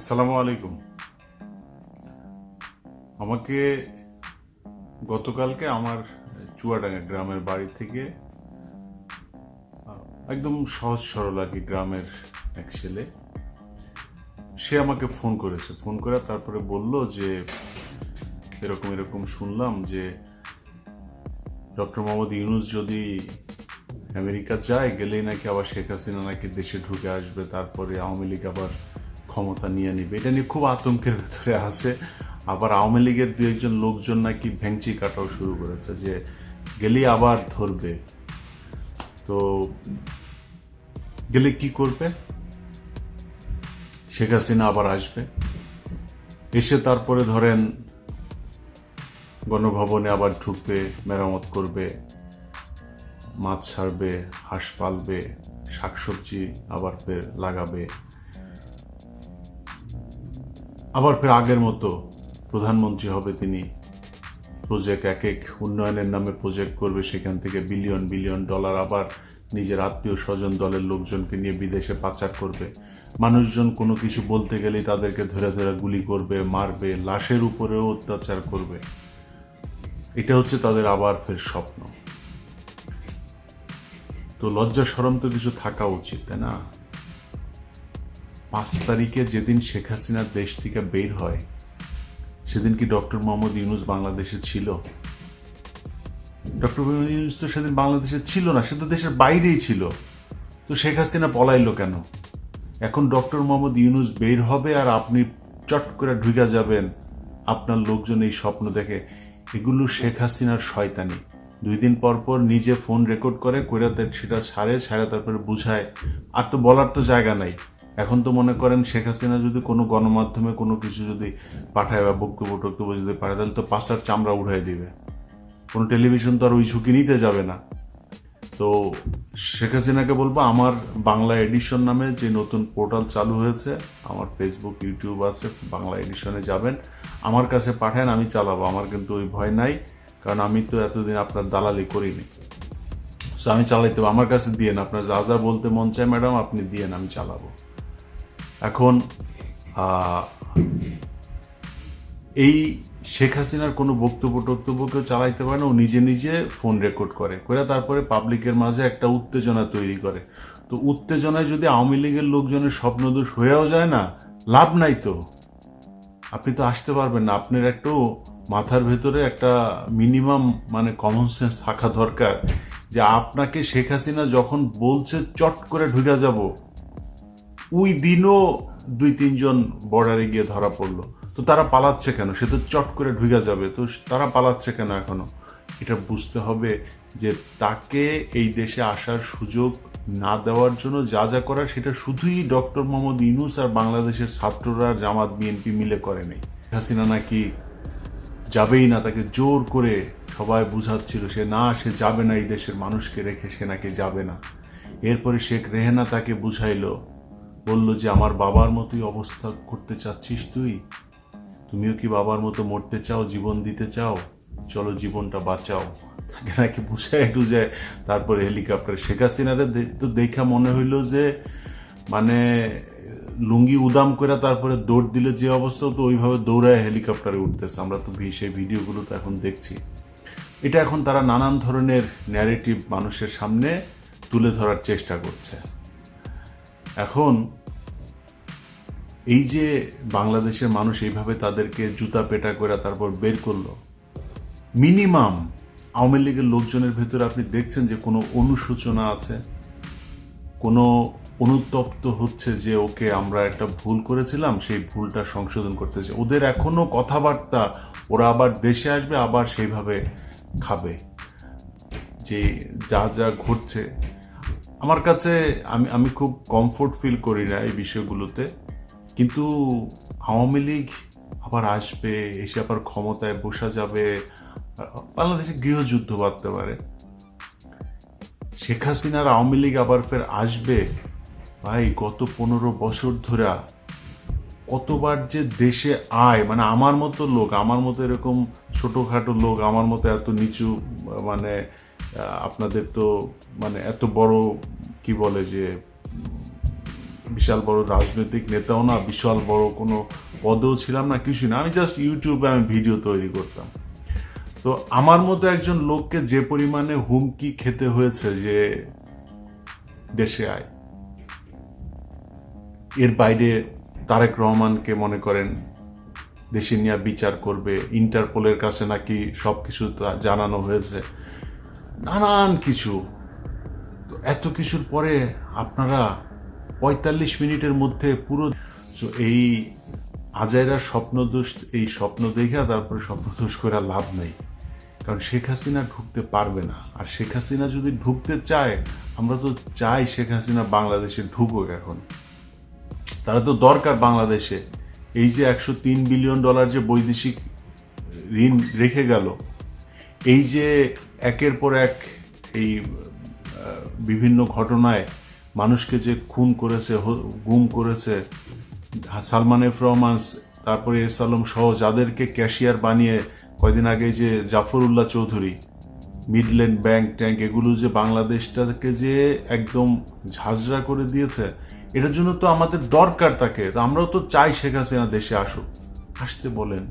আসসালামু আলাইকুম। আমাকে গতকালকে আমার চুয়াডাঙ্গা গ্রামের বাড়ি থেকে একদম সহজ সরল আর কি গ্রামের এক ছেলে, সে আমাকে ফোন করেছে। ফোন করে তারপরে বলল যে, এরকম এরকম শুনলাম যে, ডক্টর মোহাম্মদ ইউনুস যদি আমেরিকা যায়, গেলেই নাকি আবার শেখ হাসিনা নাকি দেশে ঢুকে আসবে, তারপরে আওয়ামী লীগ আবার ক্ষমতা নিয়ে নিবে। এটা নিয়ে খুব আতঙ্কের ভেতরে আছে। আবার আওয়ামী লীগের দু একজন লোকজন নাকি ভেংচি কাটাও শুরু করেছে যে গেলেই আবার ধরবে। তো গেলে কি করবে? শেখ হাসিনা আবার আসবে। এসে তারপরে ধরেন গণভবনে আবার ঢুকবে, মেরামত করবে, মাছ ছাড়বে, হাঁস পালবে, শাকসবজি আবার লাগাবে। আবার ফের আগের মতো প্রধানমন্ত্রী হবে তিনি। প্রজেক্ট এক এক উন্নয়নের নামে প্রজেক্ট করবে, সেখান থেকে বিলিয়ন বিলিয়ন ডলার আবার নিজের আত্মীয় স্বজন দলের লোকজনকে নিয়ে বিদেশে পাচার করবে। মানুষজন কোনো কিছু বলতে গেলেই তাদেরকে ধরে ধরে গুলি করবে, মারবে, লাশের উপরেও অত্যাচার করবে। এটা হচ্ছে তাদের আবার ফের স্বপ্ন। তো লজ্জা সরম তো কিছু থাকা উচিত, তাই না? পাঁচ তারিখে যেদিন শেখ হাসিনা দেশ থেকে বের হয়, সেদিন কি ডক্টর মোহাম্মদ ইউনুস বাংলাদেশে ছিল? ডক্টর মোহাম্মদ ইউনুস তো সেদিন বাংলাদেশে ছিল না, সে তো দেশের বাইরেই ছিল। তো শেখ হাসিনা পলাইলো কেন? এখন ডক্টর মোহাম্মদ ইউনুস বের হবে আর আপনি চট করে ঢুকে যাবেন। আপনার লোকজন এই স্বপ্ন দেখে, এগুলো শেখ হাসিনার শয়তানি। দুই দিন পর পর নিজে ফোন রেকর্ড করে করে সেটা ছাড়ে ছাড়ে তারপরে বুঝায়। আর তো বলার তো জায়গা নাই। এখন তো মনে করেন শেখ হাসিনা যদি কোনো গণমাধ্যমে কোনো কিছু যদি পাঠায় বা বক্তব্য টক্তব্য যদি পাঠায়, তাহলে তো পাশার চামড়া উঠাই দিবে। কোনো টেলিভিশন তো আর ওই ঝুঁকি নিতে যাবে না। তো শেখ হাসিনাকে বলব, আমার বাংলা এডিশন নামে যে নতুন পোর্টাল চালু হয়েছে, আমার ফেসবুক, ইউটিউব আছে, বাংলা এডিশনে যাবেন। আমার কাছে পাঠান, আমি চালাবো। আমার কিন্তু ওই ভয় নাই, কারণ আমি তো এতদিন আপনার দালালি করিনি। তো আমি চালাইতে আমার কাছে দিয়েন আপনার যা যা বলতে মন চায় ম্যাডাম, আপনি দিয়েন আমি চালাবো। এখন এই শেখ হাসিনার কোনো বক্তব্য টক্তব্য কেউ চালাইতে পারে না, ও নিজে নিজে ফোন রেকর্ড করে করে তারপরে পাবলিকের মাঝে একটা উত্তেজনা তৈরি করে। তো উত্তেজনায় যদি আওয়ামী লীগের লোকজনের স্বপ্নদোষ হয়েও যায় না, লাভ নাই তো। আপনি তো আসতে পারবেন না, আপনার একটু মাথার ভেতরে একটা মিনিমাম মানে কমন সেন্স থাকা দরকার যে আপনাকে শেখ হাসিনা যখন বলছে চট করে ঢুকে যাব ওই দিনও দুই, তিনজন বর্ডারে গিয়ে ধরা পড়ল। তো তারা পালাচ্ছে কেন? সে তো চট করে ঢুকে যাবে। তো তারা পালাচ্ছে কেন এখনও? এটা বুঝতে হবে যে তাকে এই দেশে আসার সুযোগ না দেওয়ার জন্য যা যা করার, সেটা শুধুই ডক্টর মোহাম্মদ ইউনুস আর বাংলাদেশের ছাত্ররা জামাত, বিএনপি মিলে করে নেই। হাসিনা নাকি যাবেই না, তাকে জোর করে সবাই বুঝাচ্ছিল, সে না, সে যাবে না এই দেশের মানুষকে রেখে, সে নাকি যাবে না। এরপরে শেখ রেহেনা তাকে বুঝাইলো বলল যে, আমার বাবার মতোই অবস্থা করতে চাচ্ছিস তুই? তুমিও কি বাবার মতো মরতে চাও, জীবন দিতে চাও? চলো জীবনটা বাঁচাও। তাকে নাকি বুঝায় টুজায় তারপরে হেলিকপ্টার। শেখ হাসিনারে তো দেখা মনে হইল যে মানে লুঙ্গি উদাম করে তারপরে দৌড় দিলে যে অবস্থা তো ওইভাবে দৌড়ায় হেলিকপ্টারে উঠতেছে। আমরা তো সেই ভিডিওগুলো তো এখন দেখছি। এটা এখন তারা নানান ধরনের ন্যারেটিভ মানুষের সামনে তুলে ধরার চেষ্টা করছে। এখন এই যে বাংলাদেশের মানুষ এইভাবে তাদেরকে জুতা পেটা করে তারপর বের করল, মিনিমাম আওয়ামী লীগের লোকজনের ভেতরে আপনি দেখছেন যে কোনো অনুশোচনা আছে? কোনো অনুতপ্ত হচ্ছে যে ওকে আমরা একটা ভুল করেছিলাম, সেই ভুলটা সংশোধন করতেছে ওদের এখনও কথাবার্তা, ওরা আবার দেশে আসবে, আবার সেইভাবে খাবে। যে যা যা ঘটছে আমার কাছে আমি আমি খুব কমফোর্ট ফিল করি না এই বিষয়গুলোতে। কিন্তু আওয়ামী লীগ আবার আসবে, এসে আবার ক্ষমতায় বসা যাবে। বাংলাদেশে গৃহযুদ্ধ বাঁধতে পারে। শেখ হাসিনার আওয়ামী লীগ আবার ফের আসবে। ভাই, গত পনেরো বছর ধরে কতবার যে দেশে আয় মানে আমার মতো লোক, আমার মতো এরকম ছোটোখাটো লোক, আমার মতো এত নিচু মানে আপনাদের তো মানে এত বড় কি বলে যে, বিশাল বড় রাজনৈতিক নেতাও না, বিশাল বড় কোনো পদেও ছিলাম না কিছু না। আমি জাস্ট ইউটিউবে আমি ভিডিও তৈরি করতাম। তো আমার মতো একজন লোককে যে পরিমাণে হুমকি খেতে হয়েছে যে দেশে আয়, এর বাইরে তারেক রহমানকে মনে করেন দেশে নিয়ে বিচার করবে, ইন্টারপোলের কাছে নাকি সব কিছু জানানো হয়েছে, নানান কিছু। এত কিছুর পরে আপনারা পঁয়তাল্লিশ মিনিটের মধ্যে পুরো এই আজাইরা স্বপ্নদোষ এই স্বপ্ন দেখে তারপরে স্বপ্নদোষ করে লাভ নেই। কারণ শেখ হাসিনা ঢুকতে পারবে না। আর শেখ হাসিনা যদি ঢুকতে চায়, আমরা তো চাই শেখ হাসিনা বাংলাদেশে ঢুকুক এখন। তারা তো দরকার বাংলাদেশে। এই যে একশো তিন বিলিয়ন ডলার যে বৈদেশিক ঋণ রেখে গেল, এই যে একের পর এক এই বিভিন্ন ঘটনায় মানুষকে যে খুন করেছে গুম করেছে, সালমান এফ তারপরে এস আলম সহ যাদেরকে ক্যাশিয়ার বানিয়ে কয়দিন আগে যে Zafrullah Chowdhury, Midland Bank tank এগুলো যে বাংলাদেশটাকে যে একদম ঝাঁঝরা করে দিয়েছে, এটার জন্য তো আমাদের দরকার তাকে। আমরাও তো চাই শেখ হাসিনা দেশে আসুক। আসতে বলেন।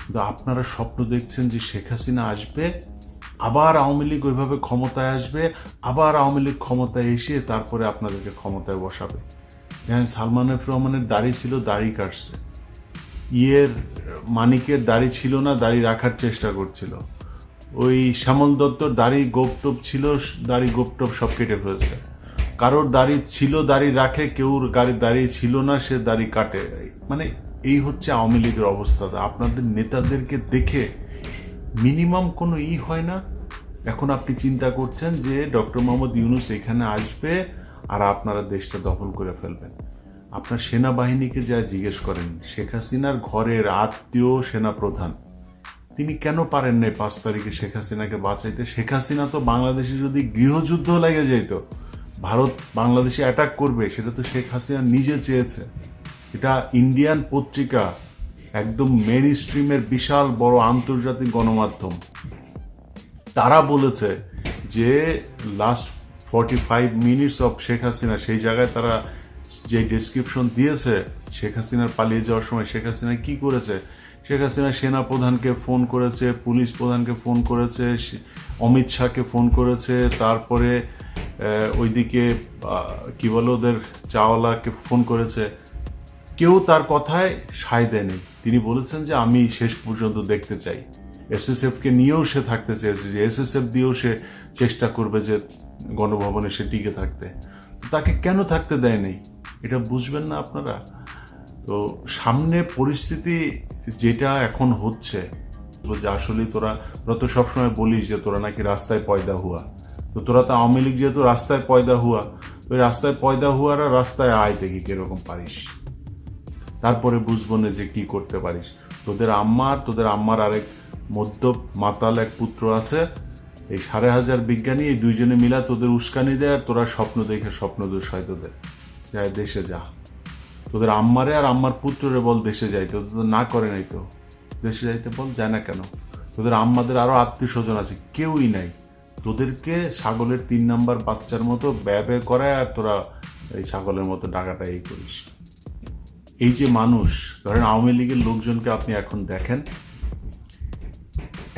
কিন্তু আপনারা স্বপ্ন দেখছেন যে শেখ হাসিনা আসবে? আবার আওয়ামী লীগ ওইভাবে ক্ষমতায় আসবে, আবার আওয়ামী লীগ ক্ষমতায় এসে তারপরে আপনাদেরকে ক্ষমতায় বসাবে। যেমন সালমান রহমানের দাড়ি ছিল, দাড়ি কাটছে। ইয়ের, মানিকের দাড়ি ছিল না, দাড়ি রাখার চেষ্টা করছিল। ওই শ্যামল দত্তর দাড়ি গোপটোপ ছিল, দাড়ি গোপটোপ সব কেটে ফেলেছে। কারোর দাড়ি ছিল, দাড়ি রাখে, কেউ গাড়ি, দাড়ি ছিল না, সে দাড়ি কাটে। মানে এই হচ্ছে আওয়ামী লীগের অবস্থা। আপনাদের নেতাদেরকে দেখে মিনিমাম কোনো ই হয় না। এখন আপনি চিন্তা করছেন যে ডক্টর মোহাম্মদ ইউনুস এখানে আসবে আর আপনারা দেশটা দখল করে ফেলবেন। আপনার সেনাবাহিনীকে যা জিজ্ঞেস করেন, শেখ হাসিনার ঘরের আত্মীয় সেনা প্রধান তিনি কেন পারেন নাই পাঁচ তারিখে শেখ হাসিনাকে বাঁচাইতে? শেখ হাসিনা তো বাংলাদেশে যদি গৃহযুদ্ধ লেগে যেত ভারত বাংলাদেশে অ্যাটাক করবে, সেটা তো শেখ হাসিনা নিজে চেয়েছে। এটা ইন্ডিয়ান পত্রিকা একদম মেন স্ট্রিমের বিশাল বড় আন্তর্জাতিক গণমাধ্যম। তারা বলেছে যে last forty five minutes of Sheikh Hasina সেই জায়গায় তারা যে ডেসক্রিপশন দিয়েছে শেখ হাসিনার পালিয়ে যাওয়ার সময় শেখ হাসিনা কি করেছে? শেখ হাসিনা সেনা প্রধানকে ফোন করেছে, পুলিশ প্রধানকে ফোন করেছে অমিত শাহকে ফোন করেছে, তারপরে ওইদিকে কি বলে ওদের চাওয়ালাকে ফোন করেছে। কেউ তার কথায় সায় দেয়নি। তিনি বলেছেন যে আমি শেষ পর্যন্ত দেখতে চাই। এসএসএফ কে নিয়েও সে থাকতে চেয়েছে যে এসএসএফ দিয়েও সে চেষ্টা করবে যে গণভবনে সে টিকে থাকতে। তো তাকে কেন থাকতে দেয়নি? এটা বুঝবেন না আপনারা? তো সামনে পরিস্থিতি যেটা এখন হচ্ছে যে আসলে তোরা তোরা তো সবসময় বলিস যে তোরা নাকি রাস্তায় পয়দা হুয়া। তো তোরা তো আওয়ামী লীগ যেহেতু রাস্তায় পয়দা হুয়া ওই রাস্তায় পয়দা হুয়ারা রাস্তায় আয় দেখি কীরকম পারিস। তারপরে বুঝব না যে কি করতে পারিস। তোদের আম্মার তোদের আম্মার আরেক মধ্য মাতাল এক পুত্র আছে। এই সাড়ে হাজার বিজ্ঞানী, এই দুইজনে মিলা তোদের উস্কানি দেয় আর তোরা স্বপ্ন দেখে স্বপ্ন দোষ হয় তোদের। যায় দেশে যা। তোদের আম্মারে আর আম্মার পুত্ররে বল দেশে যাইতে ওদের তো না করে নাই তো। দেশে যাইতে বল, যায় না কেন? তোদের আম্মাদের আরও আত্মীয় স্বজন আছে, কেউই নাই। তোদেরকে ছাগলের তিন নাম্বার বাচ্চার মতো ব্যয় ব্যয় করায় আর তোরা এই ছাগলের মতো ডাকাটা এই করিস। এই যে মানুষ, ধরেন আওয়ামী লীগের লোকজনকে আপনি এখন দেখেন,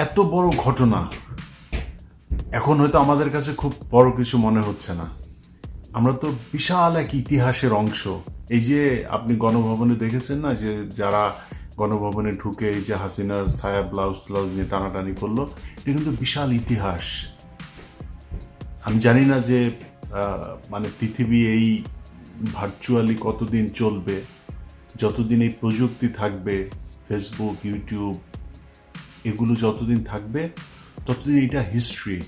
এত বড় ঘটনা, এখন হয়তো আমাদের কাছে খুব বড় কিছু মনে হচ্ছে না। আমরা তো বিশাল এক ইতিহাসের অংশ। এই যে আপনি গণভবনে দেখেছেন না যে যারা গণভবনে ঢুকে এই যে হাসিনার ছায়া ব্লাউজ ব্লাউজ নিয়ে টানাটানি করল, এটা কিন্তু বিশাল ইতিহাস। আমি জানি না যে মানে পৃথিবী এই ভার্চুয়ালি কতদিন চলবে। যতদিন এই প্রযুক্তি থাকবে ফেসবুক ইউটিউব এগুলো যতদিন থাকবে, ততদিন এটা হিস্ট্রি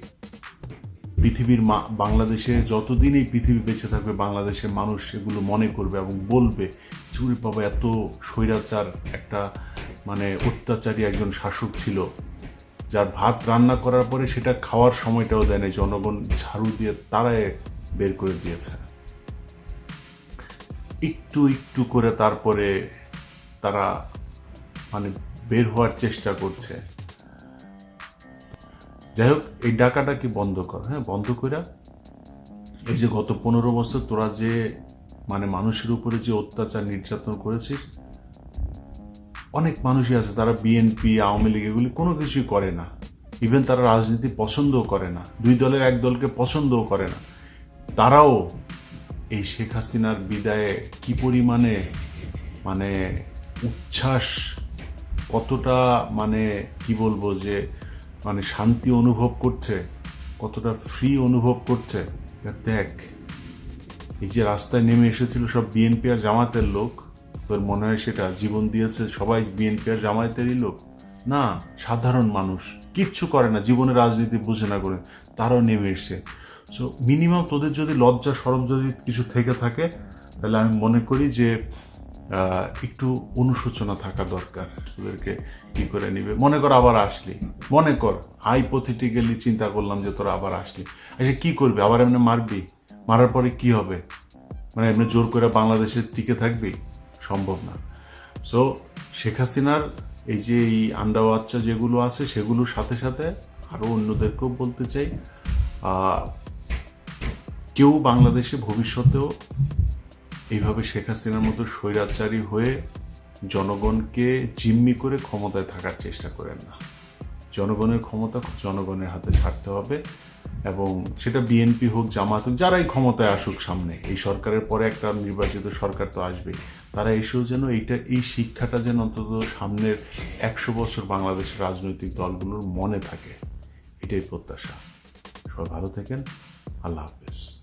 পৃথিবীর বাংলাদেশে যতদিন এই পৃথিবী বেঁচে থাকবে, বাংলাদেশের মানুষ এগুলো মনে করবে এবং বলবে চুরি বাবা, এত স্বৈরাচার একটা মানে অত্যাচারী একজন শাসক ছিল, যার ভাত রান্না করার পরে সেটা খাওয়ার সময়টাও দেয় জনগণ ঝাড়ু দিয়ে তারাই বের করে দিয়েছে। একটু একটু করে তারপরে তারা মানে বের হওয়ার চেষ্টা করছে। যাই হোক, এই ডাকাটা কি বন্ধ কর? হ্যাঁ বন্ধ করে এই যে গত পনেরো বছর তোরা যে মানে মানুষের উপরে যে অত্যাচার নির্যাতন করেছিস, অনেক মানুষই আছে, তারা বিএনপি আওয়ামী লীগ এগুলি কোনো কিছুই করে না। ইভেন তারা রাজনীতি পছন্দও করে না। দুই দলের এক দলকে পছন্দও করে না। তারাও এই শেখ হাসিনার বিদায়ে কি পরিমাণে মানে উচ্ছ্বাস কতটা মানে কি বলব যে মানে শান্তি অনুভব করছে, কতটা ফ্রি অনুভব করছে দেখ, এই যে রাস্তায় নেমে এসেছিল সব বিএনপি আর জামাতের লোক, তোর মনে হয় সেটা জীবন দিয়েছে সবাই বিএনপি আর জামায়াতেরই লোক? না, সাধারণ মানুষ, কিচ্ছু করে না, জীবনে রাজনীতি বুঝে না করে, তারাও নেমে এসছে। সো মিনিমাম তোদের যদি লজ্জা সরব যদি কিছু থেকে থাকে, তাহলে আমি মনে করি যে একটু অনুশোচনা থাকা দরকার তোদেরকে কি করে নিবে। মনে কর আবার আসলি। মনে কর হাইপোথেটিক্যালি চিন্তা করলাম যে তোরা আবার আসলি। আচ্ছা কি করবি? আবার এমনি মারবি? মারার পরে কি হবে? মানে এমনি জোর করে বাংলাদেশে টিকে থাকবি? সম্ভব না। সো শেখ হাসিনার এই যে এই আন্ডা বাচ্চা যেগুলো আছে, সেগুলোর সাথে সাথে আরও অন্যদেরকেও বলতে চাই। কেউ বাংলাদেশে ভবিষ্যতেও এইভাবে শেখ হাসিনার মতো স্বৈরাচারী হয়ে জনগণকে জিম্মি করে ক্ষমতায় থাকার চেষ্টা করেন না। জনগণের ক্ষমতা জনগণের হাতে ছাড়তে হবে এবং সেটা বিএনপি হোক, জামাত হোক, যারাই ক্ষমতায় আসুক সামনে, এই সরকারের পরে একটা নির্বাচিত সরকার তো আসবেই। তারা এসেও যেন এইটা, এই শিক্ষাটা যেন অন্তত সামনের একশো বছর বাংলাদেশের রাজনৈতিক দলগুলোর মনে থাকে, এটাই প্রত্যাশা। সবাই ভালো থাকেন। আল্লাহ হাফেজ।